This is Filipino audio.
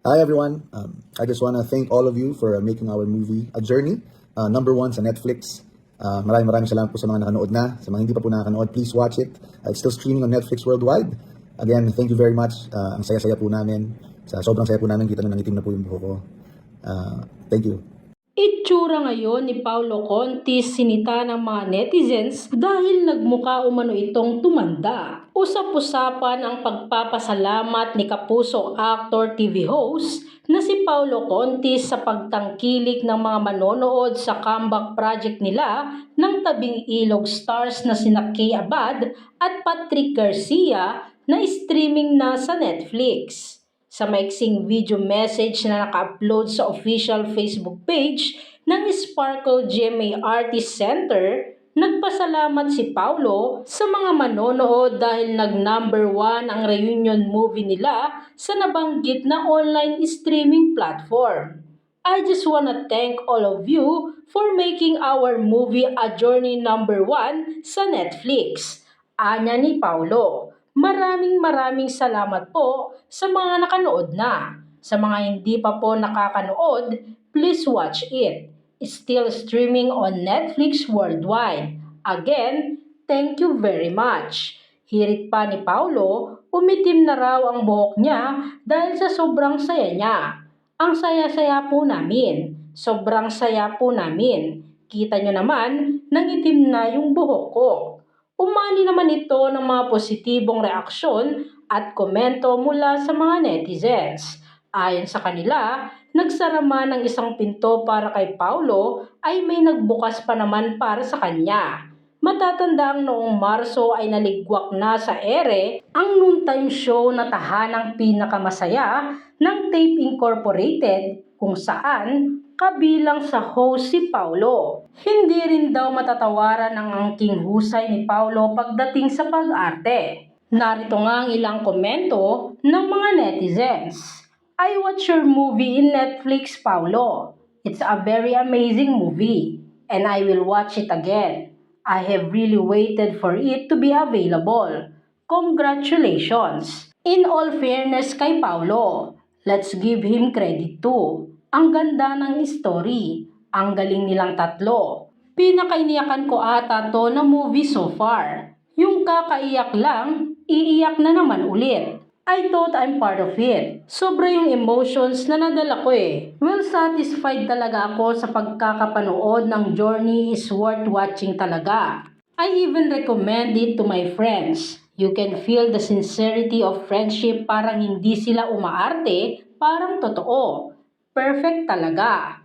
Hi everyone. Um, I just want to thank all of you for uh, making our movie a journey. Uh, number one sa Netflix. Uh, maraming maraming salamat po sa mga nakanood na. Sa mga hindi pa po nakanood, please watch it. Uh, it's still streaming on Netflix worldwide. Again, thank you very much. Uh, ang saya-saya po namin. Sa sobrang saya po namin, kita na nangitim na po yung buho ko. Uh, thank you. Itsura ngayon ni Paulo Conti sinita ng mga netizens dahil nagmuka umano itong tumanda. Usap-usapan ang pagpapasalamat ni Kapuso actor TV host na si Paulo Conti sa pagtangkilik ng mga manonood sa comeback project nila ng tabing ilog stars na sina Kay Abad at Patrick Garcia na streaming na sa Netflix sa maiksing video message na naka-upload sa official Facebook page ng Sparkle GMA Artist Center, nagpasalamat si Paulo sa mga manonood dahil nag-number one ang reunion movie nila sa nabanggit na online streaming platform. I just wanna thank all of you for making our movie a journey number one sa Netflix. Anya ni Paulo. Maraming maraming salamat po sa mga nakanood na. Sa mga hindi pa po nakakanood, please watch it. It's still streaming on Netflix worldwide. Again, thank you very much. Hirit pa ni Paulo, umitim na raw ang buhok niya dahil sa sobrang saya niya. Ang saya-saya po namin. Sobrang saya po namin. Kita nyo naman, nangitim na yung buhok ko. Umani naman ito ng mga positibong reaksyon at komento mula sa mga netizens. Ayon sa kanila, nagsarama ng isang pinto para kay Paulo ay may nagbukas pa naman para sa kanya. Matatandang noong Marso ay naligwak na sa ere ang noontime show na tahanang pinakamasaya ng Tape Incorporated kung saan kabilang sa host si Paulo. Hindi rin daw matatawaran ang angking husay ni Paulo pagdating sa pag-arte. Narito nga ang ilang komento ng mga netizens. I watch your movie in Netflix, Paulo. It's a very amazing movie and I will watch it again. I have really waited for it to be available. Congratulations! In all fairness kay Paulo, let's give him credit too. Ang ganda ng story. Ang galing nilang tatlo. Pinakainiyakan ko ata to na movie so far. Yung kakaiyak lang, iiyak na naman ulit. I thought I'm part of it. Sobra yung emotions na nadala ko eh. Well satisfied talaga ako sa pagkakapanood ng Journey is worth watching talaga. I even recommend it to my friends. You can feel the sincerity of friendship parang hindi sila umaarte, parang totoo. Perfect talaga.